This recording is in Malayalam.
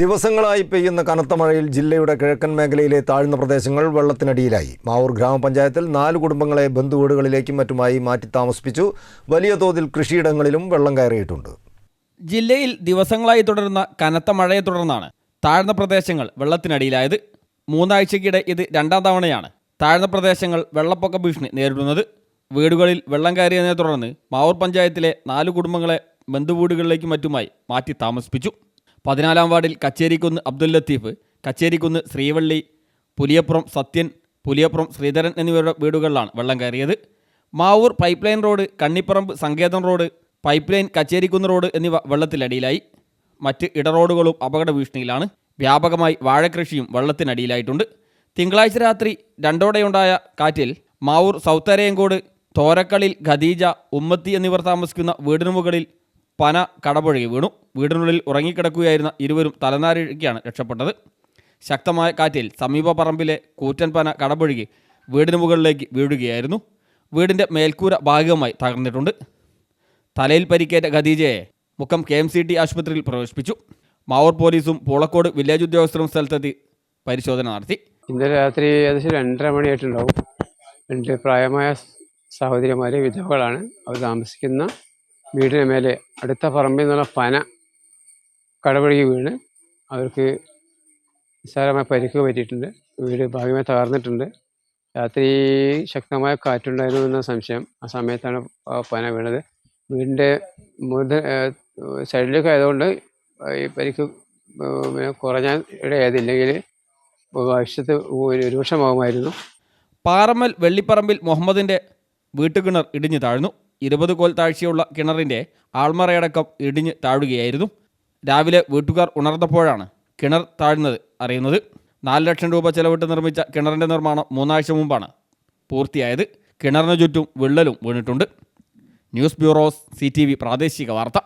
ദിവസങ്ങളായി പെയ്യുന്ന കനത്ത മഴയിൽ ജില്ലയുടെ കിഴക്കൻ മേഖലയിലെ താഴ്ന്ന പ്രദേശങ്ങൾ വെള്ളത്തിനടിയിലായി. മാവൂർ ഗ്രാമപഞ്ചായത്തിൽ നാല് കുടുംബങ്ങളെ ബന്ധുവീടുകളിലേക്കും മറ്റുമായി മാറ്റി താമസിപ്പിച്ചു. വലിയ തോതിൽ കൃഷിയിടങ്ങളിലും വെള്ളം കയറിയിട്ടുണ്ട്. ജില്ലയിൽ ദിവസങ്ങളായി തുടരുന്ന കനത്ത മഴയെ തുടർന്നാണ് താഴ്ന്ന പ്രദേശങ്ങൾ വെള്ളത്തിനടിയിലായത്. മൂന്നാഴ്ചയ്ക്കിടെ ഇത് രണ്ടാം തവണയാണ് താഴ്ന്ന പ്രദേശങ്ങൾ വെള്ളപ്പൊക്ക ഭീഷണി നേരിടുന്നത്. വീടുകളിൽ വെള്ളം കയറിയതിനെ തുടർന്ന് മാവൂർ പഞ്ചായത്തിലെ നാല് കുടുംബങ്ങളെ ബന്ധുവീടുകളിലേക്കും മറ്റുമായി മാറ്റി താമസിപ്പിച്ചു. പതിനാലാം വാർഡിൽ കച്ചേരിക്കുന്ന് അബ്ദുൽ ലത്തീഫ് കച്ചേരിക്കുന്ന് ശ്രീവള്ളി പുലിയപ്പുറം സത്യൻ പുലിയപ്പുറം ശ്രീധരൻ എന്നിവരുടെ വീടുകളിലാണ് വെള്ളം കയറിയത്. Mavoor pipe line road Kannipparamba സങ്കേതം road pipe line Kacherikkunnu road എന്നിവ വെള്ളത്തിലടിയിലായി മറ്റ് ഇടറോഡുകളും അപകട ഭീഷണിയിലാണ്. വ്യാപകമായി വാഴകൃഷിയും വെള്ളത്തിനടിയിലായിട്ടുണ്ട്. തിങ്കളാഴ്ച രാത്രി രണ്ടോടെയുണ്ടായ കാറ്റിൽ മാവൂർ സൗത്തരയങ്കോട് തോരക്കളിൽ ഖദീജ ഉമ്മത്തി എന്നിവർ താമസിക്കുന്ന വീടിനു മുകളിൽ പന കടപുഴകി വീണു. വീടിനുള്ളിൽ ഉറങ്ങിക്കിടക്കുകയായിരുന്ന ഇരുവരും തലനാരിഴയ്ക്കാണ് രക്ഷപ്പെട്ടത്. ശക്തമായ കാറ്റിൽ സമീപ പറമ്പിലെ കൂറ്റൻ പന കടപുഴകി വീടിന് മുകളിലേക്ക് വീഴുകയായിരുന്നു. വീടിന്റെ മേൽക്കൂര ഭാഗികമായി തകർന്നിട്ടുണ്ട്. തലയിൽ പരിക്കേറ്റ ഖദീജയെ മുഖം കെ എം സി ടി ആശുപത്രിയിൽ പ്രവേശിപ്പിച്ചു. മാവൂർ പോലീസും പൂളക്കോട് വില്ലേജ് ഉദ്യോഗസ്ഥരും സ്ഥലത്തെത്തി പരിശോധന നടത്തി. ഇന്നലെ രാത്രി ഏകദേശം രണ്ടര മണിയായിട്ടുണ്ടാവും. രണ്ട് പ്രായമായ സഹോദരിമാരെ വിധവകളാണ് അവർ താമസിക്കുന്ന വീടിന് മേലെ അടുത്ത പറമ്പിൽ നിന്നുള്ള പന കടപുഴകി വീണ് അവർക്ക് നിസ്സാരമായ പരിക്ക് പറ്റിയിട്ടുണ്ട്. വീട് ഭാഗ്യമായി തകർന്നിട്ടുണ്ട്. രാത്രി ശക്തമായ കാറ്റുണ്ടായിരുന്നു എന്ന സംശയം ആ സമയത്താണ് പന വീണത്. വീടിന്റെ മുത സൈഡിലേക്ക് ആയതുകൊണ്ട് ഈ പരിക്ക് പിന്നെ കുറഞ്ഞാൽ ഇടയായതില്ലെങ്കിൽ ഭവിഷ്യത്ത് രൂക്ഷമാകുമായിരുന്നു പാറമ്മൽ വെള്ളിപ്പറമ്പിൽ മുഹമ്മദിന്റെ വീട്ടുകിണർ ഇടിഞ്ഞു താഴ്ന്നു. ഇരുപത് കോൽ താഴ്ചയുള്ള കിണറിന്റെ ആൾമറയടക്കം ഇടിഞ്ഞ് താഴുകയായിരുന്നു. രാവിലെ വീട്ടുകാർ ഉണർന്നപ്പോഴാണ് കിണർ താഴ്ന്നത് അറിയുന്നത്. നാല് ലക്ഷം രൂപ ചെലവിട്ട് നിർമ്മിച്ച കിണറിന്റെ നിർമ്മാണം മൂന്നാഴ്ച മുമ്പാണ് പൂർത്തിയായത്. കിണറിന് ചുറ്റും വിള്ളലും വീണിട്ടുണ്ട്. ന്യൂസ് ബ്യൂറോസ് സി പ്രാദേശിക വാർത്ത.